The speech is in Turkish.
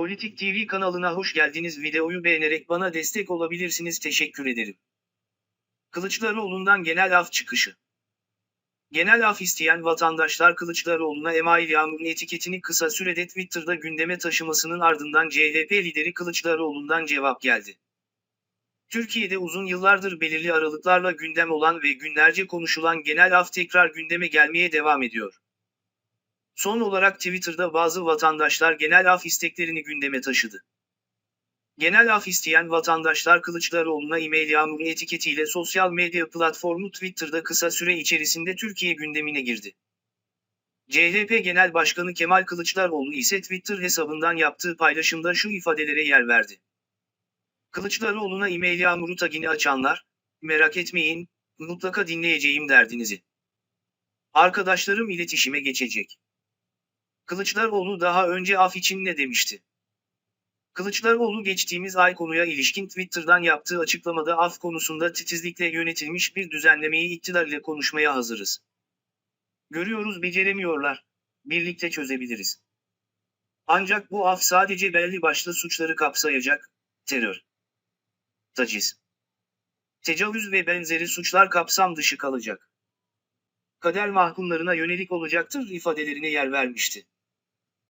Politik TV kanalına hoş geldiniz. Videoyu beğenerek bana destek olabilirsiniz. Teşekkür ederim. Kılıçdaroğlu'ndan genel af çıkışı. Genel af isteyen vatandaşlar Kılıçdaroğlu'na Email Yağmur'un etiketini kısa sürede Twitter'da gündeme taşımasının ardından CHP lideri Kılıçdaroğlu'ndan cevap geldi. Türkiye'de uzun yıllardır belirli aralıklarla gündem olan ve günlerce konuşulan genel af tekrar gündeme gelmeye devam ediyor. Son olarak Twitter'da bazı vatandaşlar genel af isteklerini gündeme taşıdı. Genel af isteyen vatandaşlar Kılıçdaroğlu'na e-mail yağmuru etiketiyle sosyal medya platformu Twitter'da kısa süre içerisinde Türkiye gündemine girdi. CHP Genel Başkanı Kemal Kılıçdaroğlu ise Twitter hesabından yaptığı paylaşımda şu ifadelere yer verdi. Kılıçdaroğlu'na e-mail yağmuru tagini açanlar, merak etmeyin, mutlaka dinleyeceğim derdinizi. Arkadaşlarım iletişime geçecek. Kılıçdaroğlu daha önce af için ne demişti? Kılıçdaroğlu geçtiğimiz ay konuya ilişkin Twitter'dan yaptığı açıklamada af konusunda titizlikle yönetilmiş bir düzenlemeyi iktidar konuşmaya hazırız. Görüyoruz beceremiyorlar. Birlikte çözebiliriz. Ancak bu af sadece belli başlı suçları kapsayacak, terör, taciz, tecavüz ve benzeri suçlar kapsam dışı kalacak. Kader mahkumlarına yönelik olacaktır ifadelerine yer vermişti.